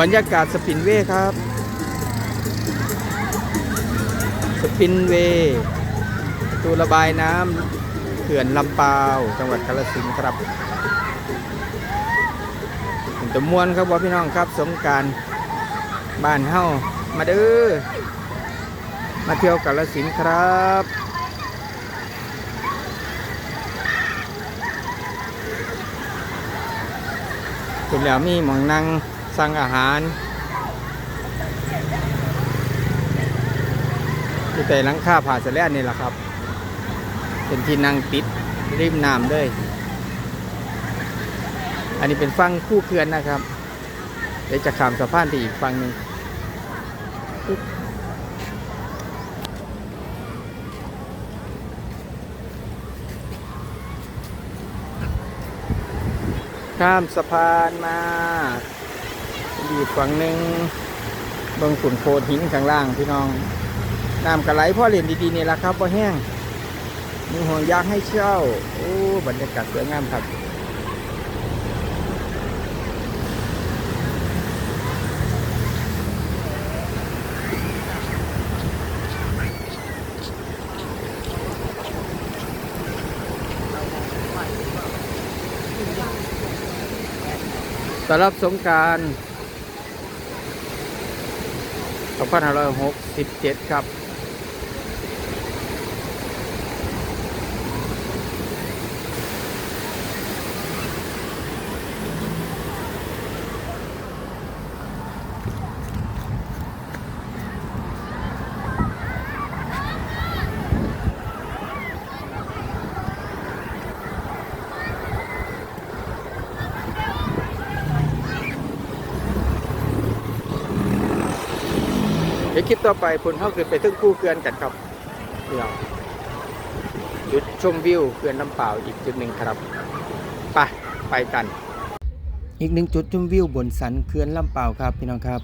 บรรยากาศสปินเวย์ครับ สปินเวย์ประตูระบายน้ำเขื่อนลำปาวจังหวัดกาฬสินธุ์ครับเป็นตะมวนครับว่าพี่น้องครับ สงการบ้านเฮามาเด้อมาเที่ยวกาฬสินธุ์ครับคุณแล้วมีหมองนั่ง สั่งอาหารที่แต่หลังคาผ่าสะแลนนี่แหละครับ เป็นที่นั่งติดริมน้ำเลย อันนี้เป็นฝั่งคู่เขื่อนนะครับ เดี๋ยวจะข้ามสะพานไปอีกฝั่งหนึ่งข้ามสะพานมา อีกฝั่งหนึ่งเบิ่งฝุ่นโคดหินข้างล่างพี่น้องน้ำกระไหลพ่อเล่นดีๆนี่แหละครับพ่อแห้งมีห่วงยางให้เช่าโอ้บรรยากาศสวยงามครับต้อนรับสงการ 2567 ครับ เดี๋ยวคลิปต่อไปผลเข้าขึ้นไปทึ่งคู่เขื่อนกันครับเดี๋ยวจุดชมวิวเขื่อนลำเปล่าอีกจุดหนึ่งครับไปไปกัน อีกหนึ่งจุดชมวิวบนสันเขื่อนลำเปล่าครับพี่น้องครับ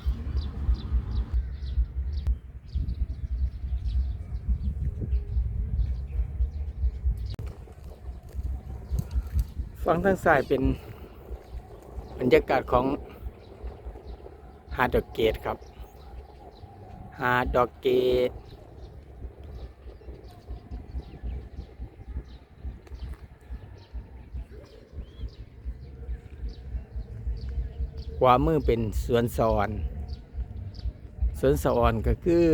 ฝั่งทางซ้ายเป็นบรรยากาศของหาดดเกตครับ หาดดอกเกตขวามือเป็นสวนสอนสวนสอนก็คือ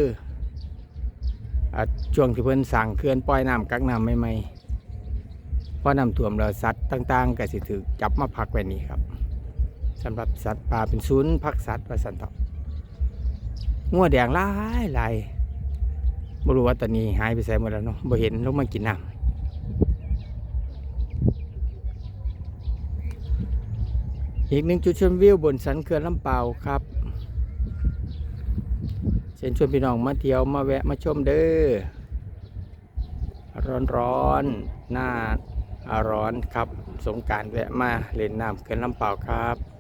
ช่วงที่เพิ่นสั่งเขื่อนปล่อยน้ำกักน้ำใหม่ๆเพราะน้ำท่วมแล้วสัตว์ต่างๆก็สิถือจับมาพักไว้นี่ครับสำหรับสัตว์ป่าเป็นศูนย์พักสัตว์ว่าสันเถาะ งัวแดงลายหลายบ่รู้ว่าตอนนี้หายไปใส่หมดแล้วเนาะบ่เห็นลงมากินน้ำอีกหนึ่งจุดชมวิวบนสันเขื่อนลำเปาครับเชิญชวนพี่น้องมาเที่ยวมาแวะมาชมเด้อร้อนร้อนๆหน้าร้อนครับ สงการแวะมาเล่นน้ำเขื่อนลำเปาครับ